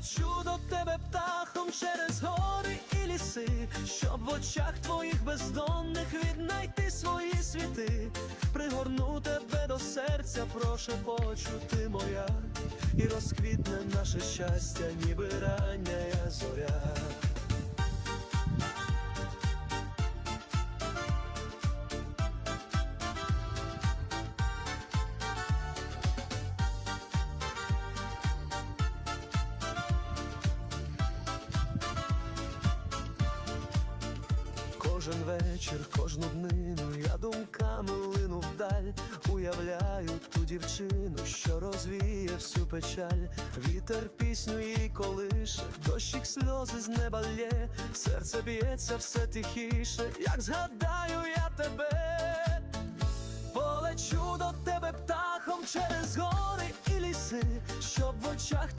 Полечу до тебе птахом через гори і ліси, щоб в очах твоїх бездонних віднайти свої світи, пригорну тебе до серця, прошепочу ти моя, і розквітне наше щастя, ніби рання Кожен вечір, кожну днину я думками лину вдаль, уявляю ту дівчину, що розвіє всю печаль, вітер пісню їй колише, дощик сльози з неба лє, серце б'ється все тихіше, як згадаю я тебе, полечу до тебе птахом через гори і ліси, щоб в очах